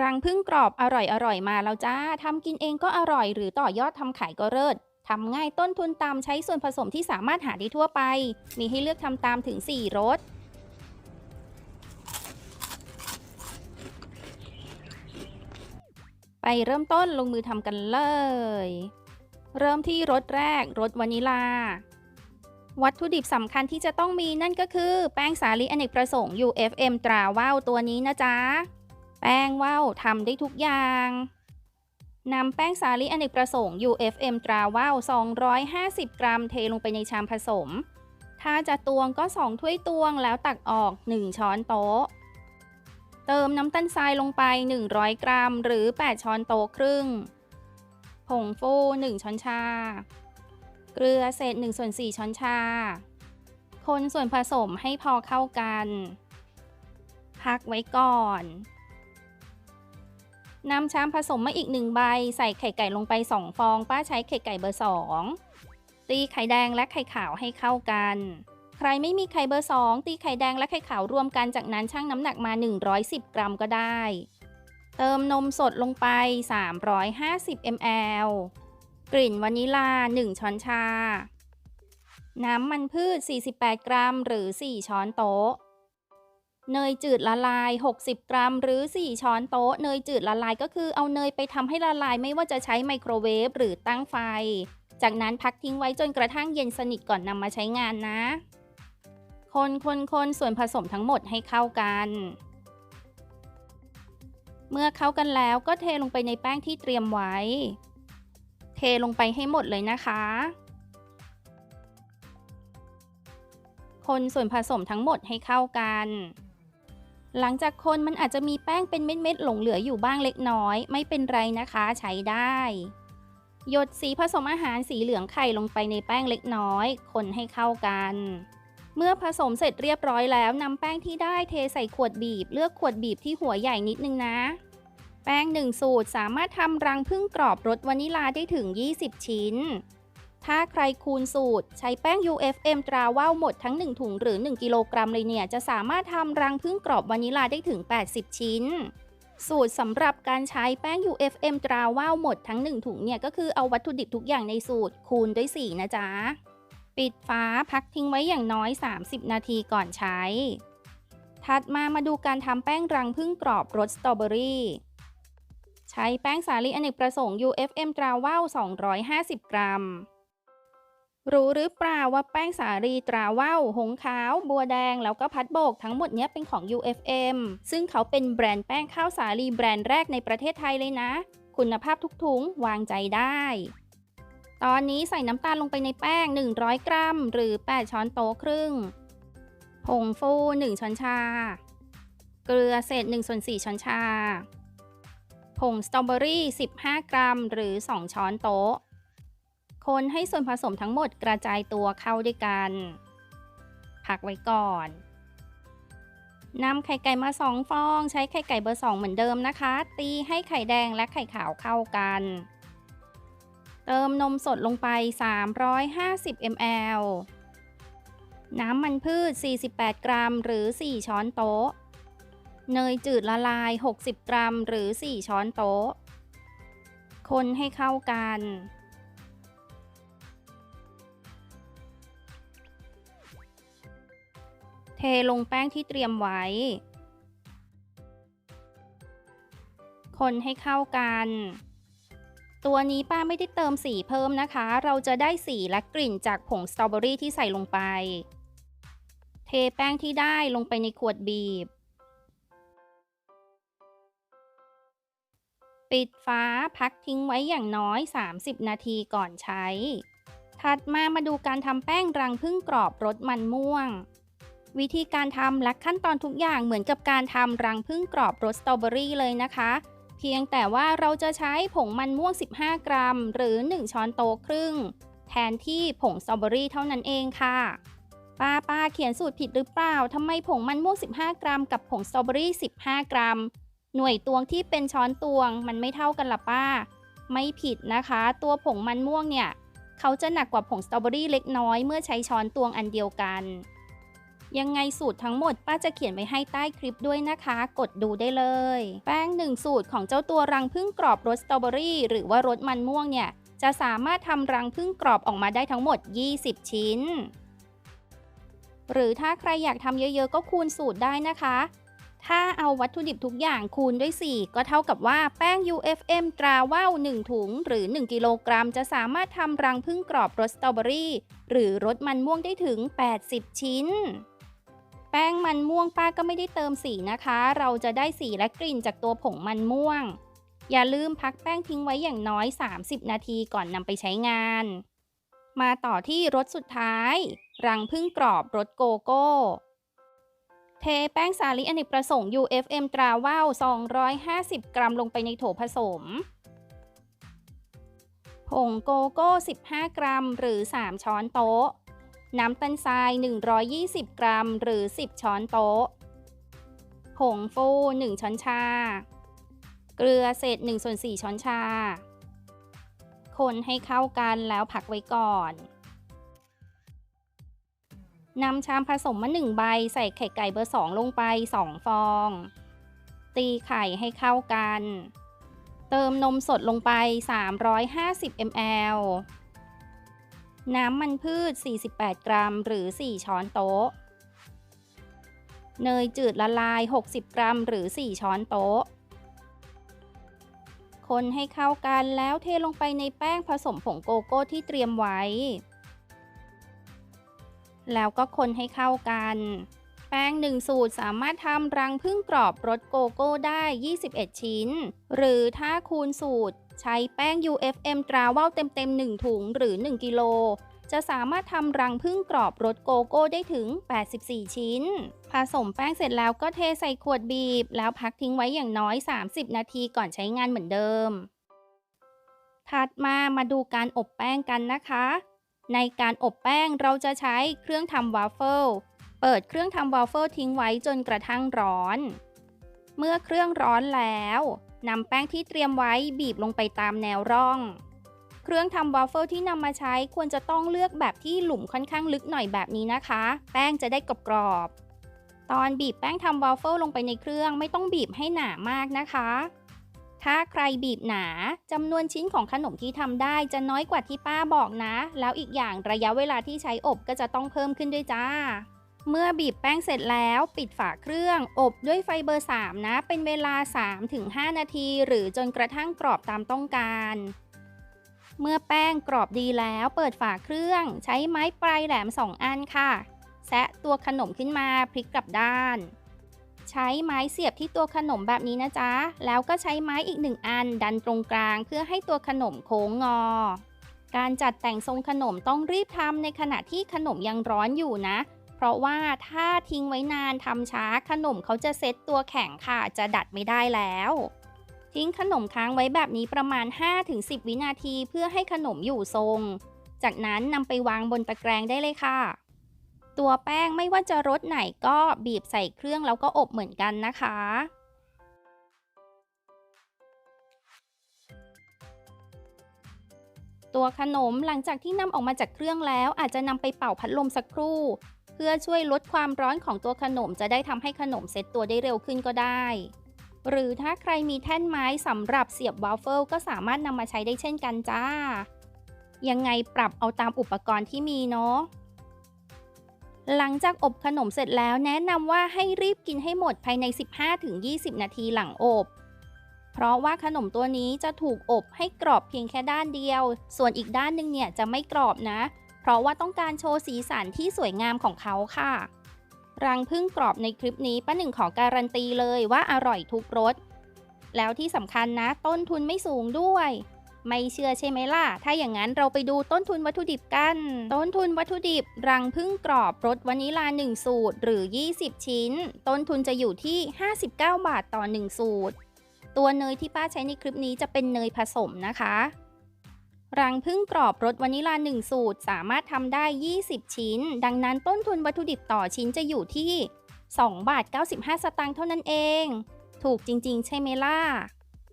รังผึ้งกรอบอร่อยอร่อยมาแล้วจ้าทำกินเองก็อร่อย หรือต่อยอดทำขายก็เลิศทำง่ายต้นทุนต่ำใช้ส่วนผสมที่สามารถหาได้ทั่วไป มีให้เลือกทำตามถึง 4รสไปเริ่มต้นลงมือทำกันเลย เริ่มที่รสแรกรสวานิลา วัตถุดิบสำคัญที่จะต้องมีนั่นก็คือ แป้งสาลีอเนกประสงค์ UFM ตราว่าวตัวนี้นะจ๊ะ แป้งว่าวทำได้ทุกอย่างนำแป้งสาลีอเนกประสงค์ UFM ตราว่าว 250 กรัมเทลงไปในชามผสม ถ้าจะตวงก็ 2 ถ้วยตวงแล้วตักออก 1 ช้อนโต๊ะ เติมน้ำตาลทรายลงไป 100 กรัม หรือ 8 ช้อนโต๊ะครึ่ง ผงฟู 1 ช้อนชา เกลือเศษ1ส่วน4ช้อนชา คนส่วนผสมให้พอเข้ากัน พักไว้ก่อน นำชามผสมมาอีกหนึ่งใบ ใส่ไข่ไก่ลงไป 2 ฟอง ป้าใช้ไข่ไก่เบอร์ 2 ตีไข่แดงและไข่ขาวให้เข้ากัน ใครไม่มีไข่เบอร์ 2 ตีไข่แดงและไข่ขาวรวมกันจากนั้นชั่งน้ำหนักมา 110 กรัมก็ได้ เติมนมสดลงไป 350 ml กลิ่นวานิลา 1 ช้อนชา น้ำมันพืช 48 กรัม หรือ 4 ช้อนโต๊ะ เนยจืดละลาย 60 กรัม หรือ 4 ช้อนโต๊ะ เนยจืดละลายก็คือเอาเนยไปทำให้ละลายไม่ว่าจะใช้ไมโครเวฟหรือตั้งไฟ จากนั้นพักทิ้งไว้จนกระทั่งเย็นสนิทก่อนนำมาใช้งานนะ คนคนคนส่วนผสมทั้งหมดให้เข้ากัน เมื่อเข้ากันแล้วก็เทลงไปในแป้งที่เตรียมไว้ เทลงไปให้หมดเลยนะคะคนส่วนผสมทั้งหมดให้เข้ากัน หลังจากคนมันอาจจะมีแป้งเป็นเม็ดๆหลงเหลืออยู่บ้างเล็กน้อย ไม่เป็นไรนะคะใช้ได้ หยดสีผสมอาหารสีเหลืองไข่ลงไปในแป้งเล็กน้อย คนให้เข้ากัน เมื่อผสมเสร็จเรียบร้อยแล้วนำแป้งที่ได้เทใส่ขวดบีบ เลือกขวดบีบที่หัวใหญ่นิดนึงนะ แป้งหนึ่งสูตรสามารถทำรังผึ้งกรอบรสวานิลาได้ถึง 20 ชิ้น ถ้าใครคูณสูตร ใช้แป้ง UFM ตราว่าวหมดทั้ง 1 ถุงหรือ 1 กิโลกรัมเลยเนี่ย จะสามารถทำรังผึ้งกรอบวานิลาได้ถึง 80 ชิ้น สูตรสำหรับการใช้แป้ง UFM ตราว่าวหมดทั้ง 1 ถุงเนี่ย ก็คือเอาวัตถุดิบทุกอย่างในสูตรคูณด้วย 4 นะจ๊ะ ปิดฝาพักทิ้งไว้อย่างน้อย 30 นาทีก่อนใช้ ถัดมามาดูการทำแป้งรังผึ้งกรอบรสสตรอเบอรี่ใช้แป้งสาลีอเนกประสงค์ UFM ตราว่าว250 กรัม รู้หรือเปล่าว่าแป้งสาลีตราว่าวหงขาว บัวแดง แล้วก็พัดโบกทั้งหมดเนี้ยเป็นของ UFM ซึ่งเขาเป็นแบรนด์แป้งข้าวสาลีแบรนด์แรกในประเทศไทยเลยนะ คุณภาพทุกถุงวางใจได้ ตอนนี้ใส่น้ำตาลลงไปในแป้ง 100 กรัม หรือ 8 ช้อนโต๊ะครึ่ง ผงฟู 1 ช้อนชา เกลือเศษ1ส่วน4ช้อนชา ผงสตรอเบอรี่ 15 กรัม หรือ 2 ช้อนโต๊ะ คนให้ส่วนผสมทั้งหมดกระจายตัวเข้าด้วยกัน พักไว้ก่อนนำไข่ไก่มา 2 ฟอง ใช้ไข่ไก่เบอร์ 2 เหมือนเดิมนะคะ ตีให้ไข่แดงและไข่ขาวเข้ากัน เติมนมสดลงไป 350 ml น้ำมันพืช 48 กรัม หรือ 4 ช้อนโต๊ะ เนยจืดละลาย 60 กรัม หรือ 4 ช้อนโต๊ะ คนให้เข้ากัน ลงแป้งที่เตรียมไว้ คนให้เข้ากัน ตัวนี้ป้าไม่ได้เติมสีเพิ่มนะคะ เราจะได้สีและกลิ่นจากผงสตรอเบอรี่ที่ใส่ลงไป เทแป้งที่ได้ลงไปในขวดบีบ ปิดฝาพักทิ้งไว้อย่างน้อย 30 นาทีก่อนใช้ ถัดมามาดูการทำแป้งรังผึ้งกรอบรสมันม่วง วิธีการทำและขั้นตอนทุกอย่างเหมือนกับการทำรังผึ้งกรอบรสสตรอเบอรี่เลยนะคะ เพียงแต่ว่าเราจะใช้ผงมันม่วง 15 กรัม หรือ 1 ช้อนโต๊ะครึ่ง แทนที่ผงสตรอเบอรี่เท่านั้นเองค่ะป้าป้าเขียนสูตรผิดหรือเปล่าทำไมผงมันม่วง 15 กรัม กับผงสตรอเบอรี่ 15 กรัม หน่วยตวงที่เป็นช้อนตวง มันไม่เท่ากันล่ะป้า ไม่ผิดนะคะ ตัวผงมันม่วงเนี่ย เขาจะหนักกว่าผงสตรอเบอรี่เล็กน้อยเมื่อใช้ช้อนตวงอันเดียวกัน ยังไงสูตรทั้งหมดป้าจะเขียนไว้ให้ใต้คลิปด้วยนะคะ กดดูได้เลย แป้งหนึ่งสูตรของเจ้าตัวรังผึ้งกรอบรสสตรอเบอรี่หรือว่ารสมันม่วงเนี่ย จะสามารถทำรังผึ้งกรอบออกมาได้ทั้งหมด 20 ชิ้น หรือถ้าใครอยากทำเยอะๆ ก็คูณสูตรได้นะคะ ถ้าเอาวัตถุดิบทุกอย่างคูณด้วย 4 ก็เท่ากับว่าแป้ง UFM ตราว่าว1ถุงหรือ 1 กิโลกรัม จะสามารถทำรังผึ้งกรอบรสสตรอเบอรี่หรือรสมันม่วงได้ถึง 80 ชิ้น แป้งมันม่วงป้าก็ไม่ได้เติมสีนะคะ เราจะได้สีและกลิ่นจากตัวผงมันม่วง อย่าลืมพักแป้งทิ้งไว้อย่างน้อย 30 นาทีก่อนนำไปใช้งาน มาต่อที่รสสุดท้าย รังผึ้งกรอบรสโกโก้ เทแป้งสาลีอเนกประสงค์ UFM ตราว่าว 250 กรัมลงไปในโถผสม ผงโกโก้ 15 กรัม หรือ 3 ช้อนโต๊ะ น้ำตาลทราย 120 กรัม หรือ 10 ช้อนโต๊ะ ผงฟู 1 ช้อนชา เกลือเศษ1ส่วน4ช้อนชา คนให้เข้ากันแล้วพักไว้ก่อน นำชามผสมมา 1 ใบใส่ไข่ไก่เบอร์ 2 ลงไป 2 ฟอง ตีไข่ให้เข้ากัน เติมนมสดลงไป 350 ml น้ำมันพืช 48 กรัม หรือ 4 ช้อนโต๊ะ เนยจืดละลาย 60 กรัม หรือ 4 ช้อนโต๊ะ คนให้เข้ากันแล้วเทลงไปในแป้งผสมผงโกโก้ที่เตรียมไว้ แล้วก็คนให้เข้ากัน ป้งหนึ่งสูตรสามารถทำรังผึ้งกรอบรสโกโก้ได้ 21 ชิ้น หรือถ้าคูณสูตร ใช้แป้ง UFM ตราว่าวเต็มๆ 1 ถุงหรือ 1 กิโล จะสามารถทำรังผึ้งกรอบรสโกโก้ได้ถึง 84 ชิ้น ผสมแป้งเสร็จแล้วก็เทใส่ขวดบีบ แล้วพักทิ้งไว้อย่างน้อย 30 นาทีก่อนใช้งานเหมือนเดิม ถัดมามาดูการอบแป้งกันนะคะ ในการอบแป้งเราจะใช้เครื่องทำวาฟเฟิล เปิดเครื่องทำวาฟเฟิลทิ้งไว้จนกระทั่งร้อน เมื่อเครื่องร้อนแล้วนำแป้งที่เตรียมไว้บีบลงไปตามแนวร่อง เครื่องทำวาฟเฟิลที่นำมาใช้ควรจะต้องเลือกแบบที่หลุมค่อนข้างลึกหน่อยแบบนี้นะคะ แป้งจะได้กรอบๆตอนบีบแป้งทำวาฟเฟิลลงไปในเครื่องไม่ต้องบีบให้หนามากนะคะ ถ้าใครบีบหนาจำนวนชิ้นของขนมที่ทำได้จะน้อยกว่าที่ป้าบอกนะ แล้วอีกอย่างระยะเวลาที่ใช้อบก็จะต้องเพิ่มขึ้นด้วยจ้า เมื่อบีบแป้งเสร็จแล้วปิดฝาเครื่อง อบด้วยไฟเบอร์ 3 นะ เป็นเวลา 3-5 นาที หรือจนกระทั่งกรอบตามต้องการ เมื่อแป้งกรอบดีแล้วเปิดฝาเครื่อง ใช้ไม้ปลายแหลม 2 อันค่ะ แซะตัวขนมขึ้นมาพลิกกลับด้าน ใช้ไม้เสียบที่ตัวขนมแบบนี้นะจ๊ะ แล้วก็ใช้ไม้อีกหนึ่งอันดันตรงกลางเพื่อให้ตัวขนมโค้งงอการจัดแต่งทรงขนมต้องรีบทำในขณะที่ขนมยังร้อนอยู่นะ ราะว่าถ้าทิ้งไว้นานทำช้าขนมเขาจะเซ็ตตัวแข็งค่ะ จะดัดไม่ได้แล้ว ทิ้งขนมค้างไว้แบบนี้ประมาณ 5-10 วินาทีเพื่อให้ขนมอยู่ทรง จากนั้นนำไปวางบนตะแกรงได้เลยค่ะ ตัวแป้งไม่ว่าจะรสไหนก็บีบใส่เครื่องแล้วก็อบเหมือนกันนะคะตัวขนมหลังจากที่นำออกมาจากเครื่องแล้วอาจจะนำไปเป่าพัดลมสักครู่ เพื่อช่วยลดความร้อนของตัวขนมจะได้ทำให้ขนมเซ็ตตัวได้เร็วขึ้นก็ได้ หรือถ้าใครมีแท่นไม้สำหรับเสียบวาฟเฟิลก็สามารถนำมาใช้ได้เช่นกันจ้า ยังไงปรับเอาตามอุปกรณ์ที่มีเนาะหลังจากอบขนมเสร็จแล้วแนะนำว่าให้รีบกินให้หมดภายใน 15-20 นาทีหลังอบ เพราะว่าขนมตัวนี้จะถูกอบให้กรอบเพียงแค่ด้านเดียว ส่วนอีกด้านหนึงเนี่ยจะไม่กรอบนะ เพราะว่าต้องการโชว์สีสันที่สวยงามของเขาค่ะ รังพึ่งกรอบในคลิปนี้ป้าหนึ่งขอการันตีเลยว่าอร่อยทุกรส แล้วที่สำคัญนะต้นทุนไม่สูงด้วย ไม่เชื่อใช่ไหมล่ะ ถ้าอย่างนั้นเราไปดูต้นทุนวัตถุดิบกัน ต้นทุนวัตถุดิบ รังพึ่งกรอบรสวานิลา 1 สูตร หรือ 20 ชิ้น ต้นทุนจะอยู่ที่ 59 บาทต่อ 1 สูตร ตัวเนยที่ป้าใช้ในคลิปนี้จะเป็นเนยผสมนะคะ รังพึ่งกรอบรสวานิลา 1 สูตร สามารถทำได้ 20 ชิ้น ดังนั้นต้นทุนวัตถุดิบต่อชิ้นจะอยู่ที่ 2 บาท 95 สตางค์เท่านั้นเอง ถูกจริง ๆ ใช่ไหมล่ะ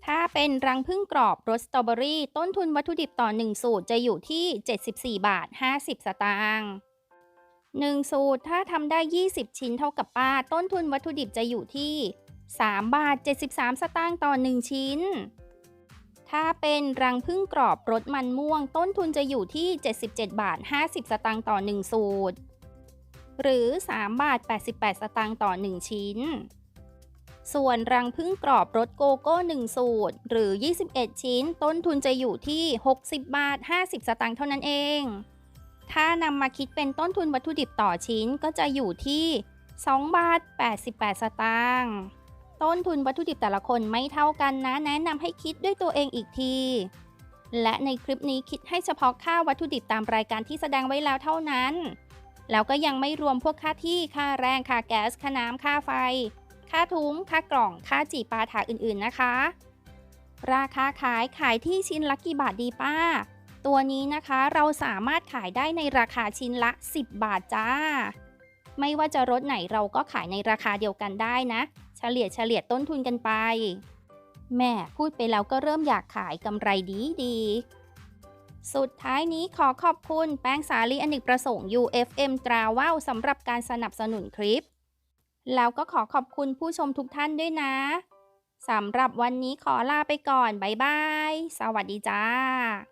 ถ้าเป็นรังผึ้งกรอบรสสตรอเบอรี่ ต้นทุนวัตถุดิบต่อ 1 สูตรจะอยู่ที่ 74 บาท 50 สตางค์1 สูตรถ้าทำได้ 20 ชิ้นเท่ากับป้า ต้นทุนวัตถุดิบจะอยู่ที่ 3 บาท 73 สตางค์ต่อ 1 ชิ้น ถ้าเป็นรังพึ่งกรอบรสมันม่วง ต้นทุนจะอยู่ที่ 77 บาท 50 สตางค์ต่อ 1 สูตร หรือ 3 บาท 88 สตางค์ต่อ 1 ชิ้น ส่วนรังพึ่งกรอบรสโกโก้ 1 สูตร หรือ 21 ชิ้น ต้นทุนจะอยู่ที่ 60 บาท 50 สตางค์เท่านั้นเอง ถ้านำมาคิดเป็นต้นทุนวัตถุดิบต่อชิ้นก็จะอยู่ที่ 2 บาท 88 สตางค์ ต้นทุนวัตถุดิบแต่ละคนไม่เท่ากันนะ แนะนำให้คิดด้วยตัวเองอีกที และในคลิปนี้คิดให้เฉพาะค่าวัตถุดิบตามรายการที่แสดงไว้แล้วเท่านั้น แล้วก็ยังไม่รวมพวกค่าที่ ค่าแรง ค่าแก๊ส ค่าน้ำ ค่าไฟ ค่าทุ้งค่ากล่อง ค่าจีปาถาอื่นๆนะคะ ราคาขายขายที่ชิ้นละกี่บาทดีป้า ตัวนี้นะคะเราสามารถขายได้ในราคาชิ้นละ 10 บาทจ้า ไม่ว่าจะรถไหนเราก็ขายในราคาเดียวกันได้นะ เฉลี่ยเฉลี่ยต้นทุนกันไป แม่พูดไปแล้วก็เริ่มอยากขายกำไรดีดีสุดท้ายนี้ขอขอบคุณแป้งสาลีอเนกประสงค์ UFM ตราว่าวสำหรับการสนับสนุนคลิป แล้วก็ขอขอบคุณผู้ชมทุกท่านด้วยนะ สำหรับวันนี้ขอลาไปก่อน บ๊ายบาย สวัสดีจ้า